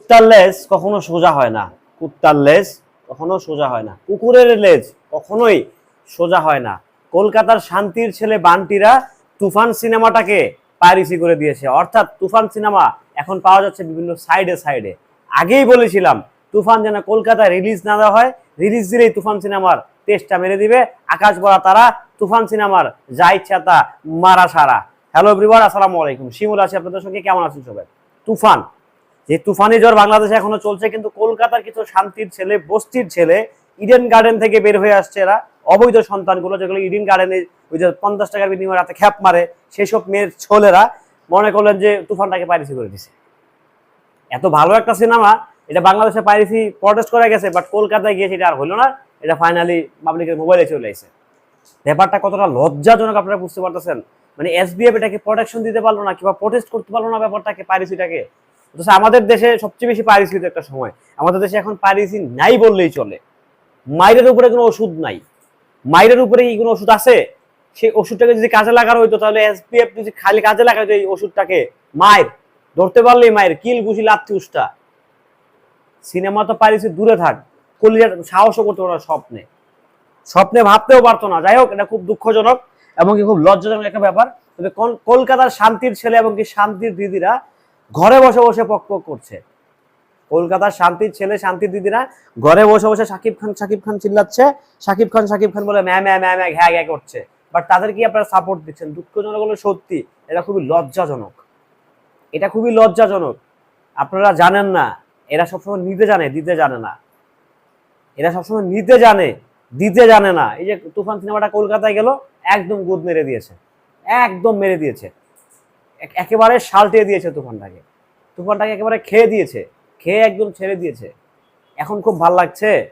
কুত্তার লেজ কখনো সোজা হয় না। কুত্তার লেজ কখনো সোজা হয় না। কুকুরের লেজ কখনোই সোজা হয় না। কলকাতার শান্তির ছেলে বান্টিরা তুফান সিনেমাটাকে পাইরেসি করে দিয়েছে। অর্থাৎ তুফান সিনেমা এখন পাওয়া যাচ্ছে বিভিন্ন সাইডে সাইডে। আগেই বলেছিলাম, তুফান যেন কলকাতায় রিলিজ না দেওয়া হয় রিলিজ দিলেই তুফান সিনেমার টেস্টটা মেরে দিবে। আকাশ বড়া তারা, তুফান সিনেমার যা ইচ্ছা তা মারা সারা। হ্যালো এভরিওয়ান আসসালামু আলাইকুম। শিমুল আছি, আপনাদের সঙ্গে কেমন আছেন সবাই? তুফান যে তুফানি জ্বর বাংলাদেশে এখনও চলছে, কিন্তু কলকাতার কিছু শান্তির ছেলে, বস্তির ছেলে ইডেন গার্ডেন থেকে বের হয়ে আসছে এরা। অবৈধ সন্তানগুলো, যেগুলো ইডেন গার্ডেনে ওই যে পঞ্চাশ টাকার বিনিময়ে রাতে খ্যাপ মারে, সেসব মেয়ের ছোলেরা মনে করলেন যে তুফানটাকে পাইরেসি করে দিছে। এত ভালো একটা সিনেমা, এটা বাংলাদেশে পাইরেসি প্রটেস্ট করে গেছে বাট কলকাতায় গিয়ে সেটা আর হলো না, এটা ফাইনালি পাবলিকের মোবাইলে চলে এসেছে। ব্যাপারটা কতটা লজ্জাজনক আপনারা বুঝতে পারতেছেন? মানে এসবিএফ এটাকে প্রোটেকশন দিতে পারল না, কিংবা প্রোটেস্ট করতে পারল না ব্যাপারটাকে, পাইরেসিটাকে। অথচ আমাদের দেশে সবচেয়ে বেশি পাইরেসি হতো একটা সময়। আমাদের দেশে এখন পাইরেসি নাই বললেই চলে। মাইরের উপরে কোনো ওষুধ নাই। মাইরের উপরে কি কোনো ওষুধ আছে? সেই ওষুধটাকে যদি কাজে লাগানো হইতো, তাহলে এসপিএফ যদি খালি কাজে লাগাইতো এই ওষুধটাকে মায়ের ধরতে পারলেই মায়ের কিল ঘুষি লাত্তি উষ্টা সিনেমা তো পাইরেসি দূরে থাক। কলিজার সাহসও করতে পারো স্বপ্নে। স্বপ্নে ভাবতেও পারতো না। যাই হোক, এটা খুব দুঃখজনক এবং কি খুব লজ্জাজনক একটা ব্যাপার। তবে কলকাতার শান্তির ছেলে এবং কি শান্তির দিদিরা ঘরে বসে বসে পক পক করছে। কলকাতার শান্তির ছেলে শান্তির দিদিরা ঘরে বসে বসে সাকিব খান সাকিব খান চিল্লাচ্ছে। সাকিব খান সাকিব খান বলে ম্যা ম্যা ম্যা ম্যা, ঘ্যা ঘ্যা করছে। বাট তাদের কি আপনারা সাপোর্ট দিচ্ছেন? দুঃখজনক হলো সত্যি, এটা খুবই লজ্জাজনক। এটা খুবই লজ্জাজনক। আপনারা জানেন না, এরা সবসময় নিতে জানে, দিতে জানে না। এরা সবসময় নিতে জানে, দিতে জানে না। এই যে তুফান সিনেমাটা কলকাতায় গেল, একদম গুদ মেরে দিয়েছে। একদম মেরে দিয়েছে। একেবারে সালটিয়ে দিয়েছে তুফানটাকে। তুফানটাকে একেবারে খেয়ে দিয়েছে। খেয়ে একদম ছেড়ে দিয়েছে। এখন খুব ভালো লাগছে।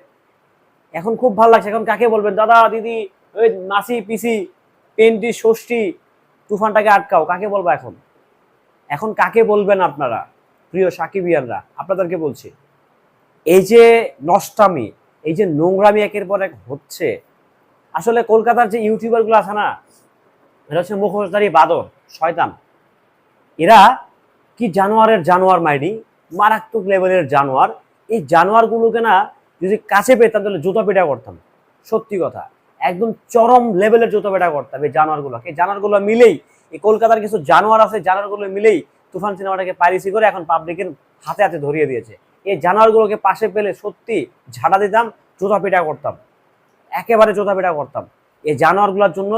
এখন খুব ভালো লাগছে। এখন কাকে বলবেন? দাদা, দিদি, ওই নাসি পিসি, পেন্টি, ষষ্ঠী, তুফানটাকে আটকাও। কাকে বলব এখন? এখন কাকে বলবেন আপনারা? প্রিয় সাকিবিয়ানরা, আপনাদেরকে বলছি। এই যে নষ্টামি, এই যে নোংরামি একের পর এক হচ্ছে, আসলে কলকাতার যে ইউটিউবারগুলো আছে না এটা হচ্ছে মুখোশধারী বাদর, শয়তান। এরা কি জানোয়ারের জানোয়ার মাইনি? মারাত্মক লেভেলের জানোয়ার। এই জানোয়ারগুলোকে না যদি কাছে পেতাম তাহলে জুতো পেটা করতাম। সত্যি কথা। একদম চরম লেভেলের জুতো পেটা করতাম এই জানোয়ারগুলোকে। এই জানোয়ারগুলো মিলেই, এই কলকাতার কিছু জানোয়ার আছে, জানোয়ারগুলো মিলেই তুফান সিনেমাটাকে পাইরেসি করে এখন পাবলিকের হাতে হাতে ধরিয়ে দিয়েছে। এই জানোয়ারগুলোকে পাশে পেলে সত্যি ঝাড়া দিতাম, জুতা পেটা করতাম। একেবারে জোতা পেটা করতাম। এই জানোয়ারগুলোর জন্য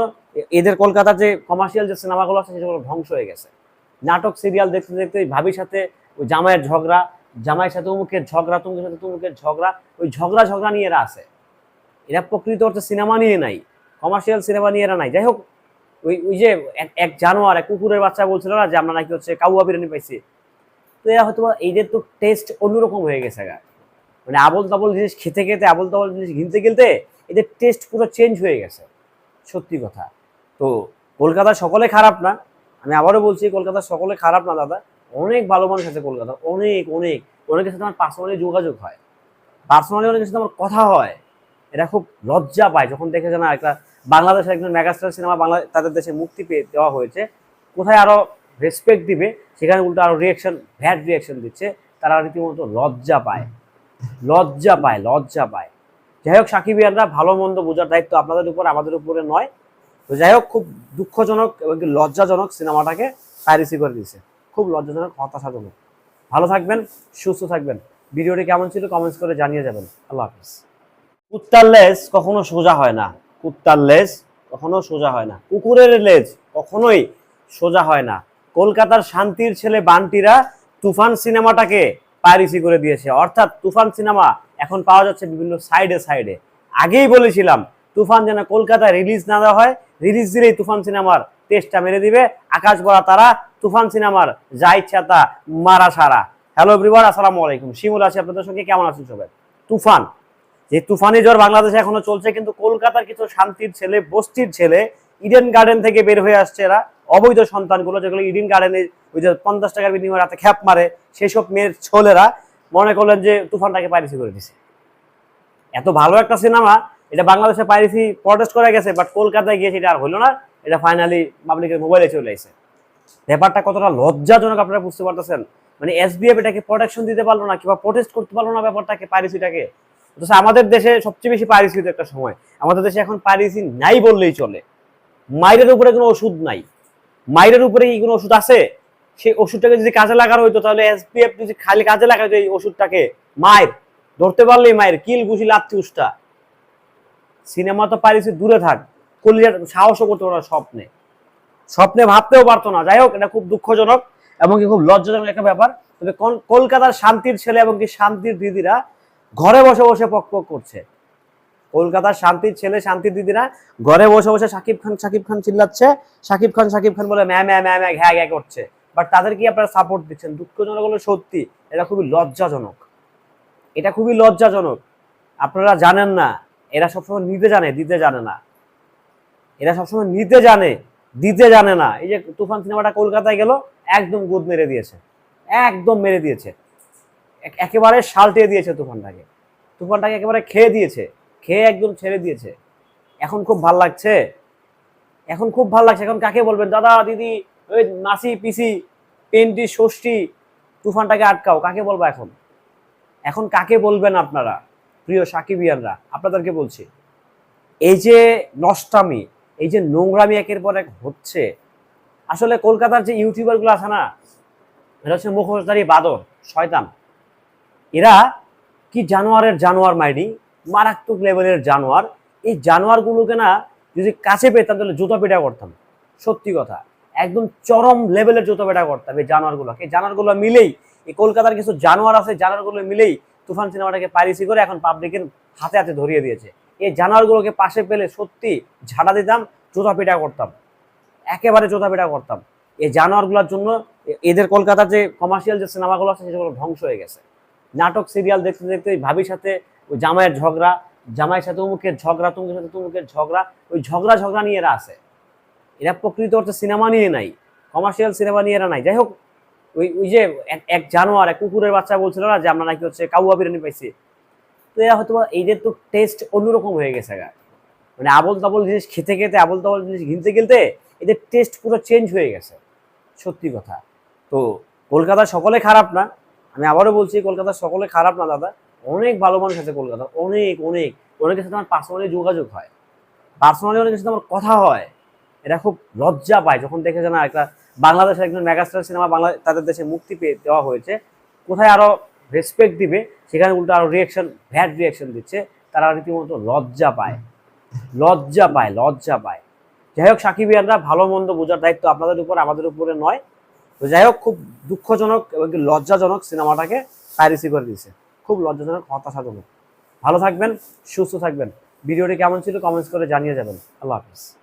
এদের কলকাতার যে কমার্শিয়াল যে সিনেমাগুলো আছে, সেগুলো ধ্বংস হয়ে গেছে। নাটক সিরিয়াল দেখতে দেখতে ওই ভাবির সাথে ওই জামাইয়ের ঝগড়া, জামাইয়ের সাথে উমুকের ঝগড়া, তুমুকের সাথে তুমুকের ঝগড়া, ওই ঝগড়া ঝগড়া নিয়ে এরা আসে এরা প্রকৃত অর্থে সিনেমা নিয়ে নাই কমার্শিয়াল সিনেমা নিয়ে এরা নাই। যাই হোক, ওই ওই যে এক- জানোয়ার, এক কুকুরের বাচ্চা বলছিল না যে আমরা নাকি হচ্ছে কাউয়া বিরিয়ানি পাইছি? তো এরা হয়তো বা এইদের তো টেস্ট অন্যরকম হয়ে গেছে গা। মানে আবল তাবল জিনিস খেতে খেতে আবল তাবল জিনিস গিলতে গিলতে এদের টেস্ট পুরো চেঞ্জ হয়ে গেছে। সত্যি কথা। তো কলকাতা সকলে খারাপ না আমি আবারও বলছি কলকাতার সকলে খারাপ না, দাদা। অনেক ভালো মানুষ আছে কলকাতা। অনেক অনেক। অনেকের সাথে আমার পার্সোনালি যোগাযোগ হয়। পার্সোনালি অনেকের সাথে আমার কথা হয়। এটা খুব লজ্জা পায়। যখন দেখে যে না, একটা বাংলাদেশের একজন মেগাস্টার সিনেমা বাংলা, তাদের দেশে মুক্তি পেয়ে দেওয়া হয়েছে, কোথায় আরও রেসপেক্ট দিবে, সেখানে উল্টো আরও রিয়েকশন ভ্যাট রিয়েকশন দিচ্ছে, তারা রীতিমতো লজ্জা পায়। লজ্জা পায় লজ্জা পায়। যাই হোক সাকিবিয়ানরা ভালো মন্দ বোঝার দায়িত্ব আপনাদের উপর, আমাদের উপরে নয়। তো যাই হোক, খুব দুঃখজনক এবং লজ্জাজনক সিনেমাটাকে পাইরেসি করে দিয়েছে। খুব লজ্জাজনক, হতাশাজনক। ভালো থাকবেন, সুস্থ থাকবেন। ভিডিওটি কেমন ছিল কমেন্টস করে জানিয়ে যাবেন। আল্লাহ হাফিজ। কুত্তার লেজ কখনো সোজা হয় না। কুত্তার লেজ কখনো সোজা হয় না। কুকুরের লেজ কখনোই সোজা হয় না। কলকাতার শান্তির ছেলে বান্টিরা তুফান সিনেমাটাকে পাইরেসি করে দিয়েছে। অর্থাৎ তুফান সিনেমা এখন পাওয়া যাচ্ছে বিভিন্ন সাইডে সাইডে। আগেই বলেছিলাম, তুফান যেন কলকাতায় রিলিজ না দেওয়া হয় রিলিজ দিলেই তুফান সিনেমার টেস্টটা মেরে দিবে। আকাশ বড়া তারা, তুফান সিনেমার যা ইচ্ছা তা মারা সারা। হ্যালো এভরিওয়ান আসসালামু আলাইকুম। শিমুল আছি, আপনাদের সঙ্গে কেমন আছেন সবাই? তুফান। যে তুফানি জ্বর বাংলাদেশে এখনও চলছে, কিন্তু কলকাতার কিছু শান্তির ছেলে, বস্তির ছেলে ইডেন গার্ডেন থেকে বের হয়ে আসছে এরা। অবৈধ সন্তানগুলো, যেগুলো ইডেন গার্ডেনে ওই যে পঞ্চাশ টাকার বিনিময়ে রাতে খ্যাপ মারে, সেসব মেয়ের ছোলেরা মনে করলেন যে তুফানটাকে পাইরেসি করে দিছে। এত ভালো একটা সিনেমা এটা বাংলাদেশে পাইরেসি প্রটেস্ট করে গেছে বাট কলকাতায় গিয়ে সেটা আর হলো না। এটা ফাইনালি পাবলিকের মোবাইলে চলে আসে ব্যাপারটা কতটা লজ্জাজনক আপনারা বুঝতে পারতেছেন? মানে এসবিএফ এটাকে প্রোটেকশন দিতে পারল না, কিংবা প্রোটেস্ট করতে পারল না ব্যাপারটাকে, পাইরেসিটাকে। অথচ আমাদের দেশে সবচেয়ে বেশি পাইরেসি একটা সময়। আমাদের দেশে এখন পাইরেসি নাই বললেই চলে। মাইরের উপরে কোনো ওষুধ নাই। মাইরের উপরে কি কোনো ওষুধ আছে? সেই ওষুধটাকে যদি কাজে লাগানো হইতো, তাহলে এসপিএফ যদি খালি কাজে লাগাইতো এই ওষুধটাকে মায়ের ধরতে পারলেই মায়ের কিল, ঘুষি লাত্তি উষ্টা সিনেমা তো পারিছি দূরে থাক। কলিজার সাহসও করতে পারো স্বপ্নে। স্বপ্নে ভাবতেও পারতো না। যাই হোক, এটা খুব দুঃখজনক এবং কি খুব লজ্জাজনক একটা ব্যাপার। তবে কলকাতার শান্তির ছেলে এবং কি শান্তির দিদিরা ঘরে বসে বসে পক পক করছে। কলকাতার শান্তির ছেলে, শান্তির দিদিরা ঘরে বসে বসে সাকিব খান সাকিব খান চিল্লাচ্ছে। সাকিব খান সাকিব খান বলে ম্যা ম্যা ম্যা ম্যা, ঘ্যা ঘ্যা করছে। বাট তাদের কি আপনারা সাপোর্ট দিচ্ছেন? দুঃখজনক হলো সত্যি, এটা খুবই লজ্জাজনক। এটা খুবই লজ্জাজনক। আপনারা জানেন না এরা সবসময় নিতে জানে, দিতে জানে না। এরা সবসময় নিতে জানে, দিতে জানে না। এই যে তুফান সিনেমাটা কলকাতায় গেল, একদম গুদ মেরে দিয়েছে। একদম মেরে দিয়েছে। একেবারে সালটিয়ে দিয়েছে তুফানটাকে। তুফানটাকে একেবারে খেয়ে দিয়েছে। খেয়ে একদম ছেড়ে দিয়েছে। এখন খুব ভালো লাগছে। এখন খুব ভালো লাগছে। এখন কাকে বলবেন? দাদা, দিদি ওই নাসি, পিসি, পেন্টি, ষষ্ঠী, তুফানটাকে আটকাও। কাকে বলব এখন? এখন কাকে বলবেন আপনারা? প্রিয় সাকিবিয়ানরা, আপনাদেরকে বলছি, এই যে নষ্টামি, এই যে নোংরামি একের পর এক হচ্ছে, আসলে কলকাতার যে ইউটিউবারগুলো আছে না এটা হচ্ছে মুখোশধারী বাদর শয়তান। এরা কি জানোয়ারের জানোয়ার মাইনি মারাত্মক লেভেলের জানোয়ার। এই জানোয়ারগুলোকে না, যদি কাছে পেতাম, তাহলে জুতো পেটা করতাম। সত্যি কথা, একদম চরম লেভেলের জুতো পেটা করতাম এই জানোয়ারগুলোকে। জানোয়ারগুলো মিলেই, এই কলকাতার কিছু জানোয়ার আছে, জানোয়ারগুলো মিলেই তুফান সিনেমাটাকে পাইরেসি করে এখন পাবলিকের হাতে হাতে ধরিয়ে দিয়েছে। এই জানোয়ারগুলোকে পাশে পেলে সত্যি ঝাড়া দিতাম জুতা পেটা করতাম। একেবারে জোতা পেটা করতাম। এই জানোয়ারগুলোর জন্য এদের কলকাতার যে কমার্শিয়াল যে সিনেমাগুলো আছে, সেগুলো ধ্বংস হয়ে গেছে। নাটক সিরিয়াল দেখতে দেখতে ওই ভাবির সাথে ওই জামাইয়ের ঝগড়া, জামাইয়ের সাথে অমুকের ঝগড়া, তুমুকের সাথে তুমুকের ঝগড়া, ওই ঝগড়া ঝগড়া নিয়ে এরা আছে। এরা প্রকৃত অর্থে সিনেমা নিয়ে নাই কমার্শিয়াল সিনেমা নিয়ে এরা নাই। যাই হোক ওই ওই যে এক- জানোয়ার, এক কুকুরের বাচ্চা বলছিল না যে আমরা নাকি হচ্ছে কাউয়া বিরিয়ানি পাইছি? তো এরা হয়তো এইদের তো টেস্ট অন্যরকম হয়ে গেছে গা। মানে আবল তাবল জিনিস খেতে খেতে আবল তাবল জিনিস ঘিনতে গেলতে এদের টেস্ট পুরো চেঞ্জ হয়ে গেছে। সত্যি কথা। তো কলকাতা সকলে খারাপ না। আমি আবারও বলছি, কলকাতা সকলে খারাপ না, দাদা। অনেক ভালো মানুষ আছে কলকাতা। অনেক অনেক। অনেকের সাথে আমার পার্সোনালি যোগাযোগ হয়। পার্সোনালি অনেকের সাথে আমার কথা হয়। এটা খুব লজ্জা পায় যখন দেখে যে না একটা বাংলাদেশের একজন মেগাস্টার সিনেমা বাংলা তাদের দেশে মুক্তি পেয়ে দেওয়া হয়েছে। কোথায় আরও রেসপেক্ট দিবে, সেখানে উল্টো আরও রিয়েকশন ভ্যাট রিয়েকশন দিচ্ছে, তারা রীতিমতো লজ্জা পায়। লজ্জা পায় লজ্জা পায়। যাই হোক সাকিবিয়ানরা ভালো মন্দ বোঝার দায়িত্ব আপনাদের উপর, আমাদের উপরে নয়। তো যাই হোক, খুব দুঃখজনক এবং লজ্জাজনক সিনেমাটাকে পাইরেসি করে দিয়েছে। খুব লজ্জাজনক, হতাশাজনক। ভালো থাকবেন, সুস্থ থাকবেন। ভিডিওটি কেমন ছিল কমেন্টস করে জানিয়ে যাবেন। আল্লাহ হাফিজ।